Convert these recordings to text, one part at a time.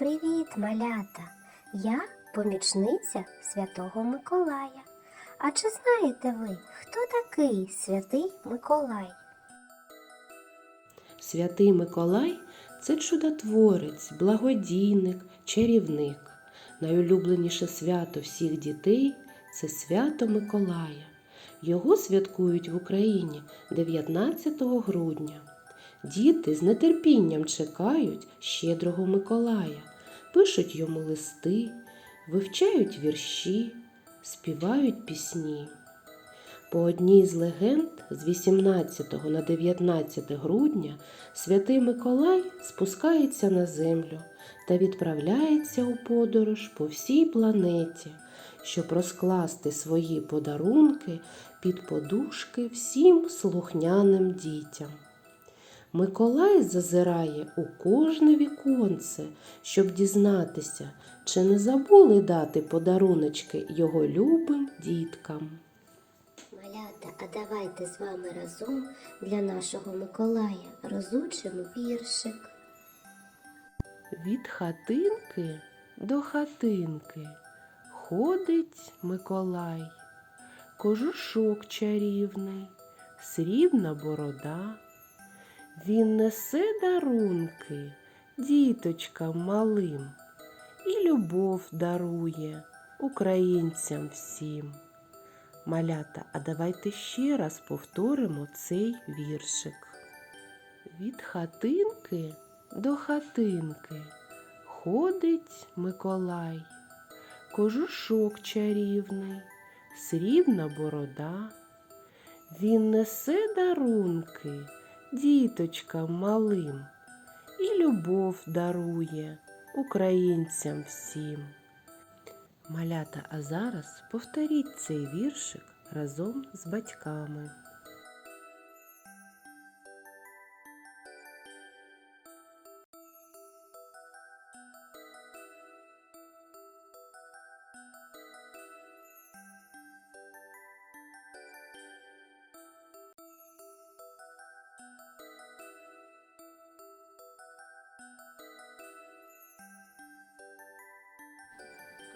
Привіт, малята! Я помічниця Святого Миколая. А чи знаєте ви, хто такий святий Миколай? Святий Миколай це чудотворець, благодійник, чарівник. Найулюбленіше свято всіх дітей це свято Миколая. Його святкують в Україні 19 грудня. Діти з нетерпінням чекають щедрого Миколая, пишуть йому листи, вивчають вірші, співають пісні. По одній з легенд з 18 на 19 грудня святий Миколай спускається на землю та відправляється у подорож по всій планеті, щоб розкласти свої подарунки під подушки всім слухняним дітям. Миколай зазирає у кожне віконце, щоб дізнатися, чи не забули дати подаруночки його любим діткам. Малята, а давайте з вами разом для нашого Миколая розучимо віршик. Від хатинки до хатинки ходить Миколай, кожушок чарівний, срібна борода. Він несе дарунки діточкам малим і любов дарує українцям всім. Малята, а давайте ще раз повторимо цей віршик. Від хатинки до хатинки ходить Миколай, кожушок чарівний, срібна борода. Він несе дарунки діточкам малим і любов дарує українцям всім. Малята, а зараз повторіть цей віршик разом з батьками.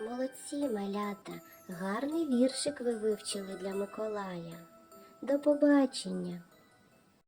Молодці, малята! Гарний віршик ви вивчили для Миколая. До побачення!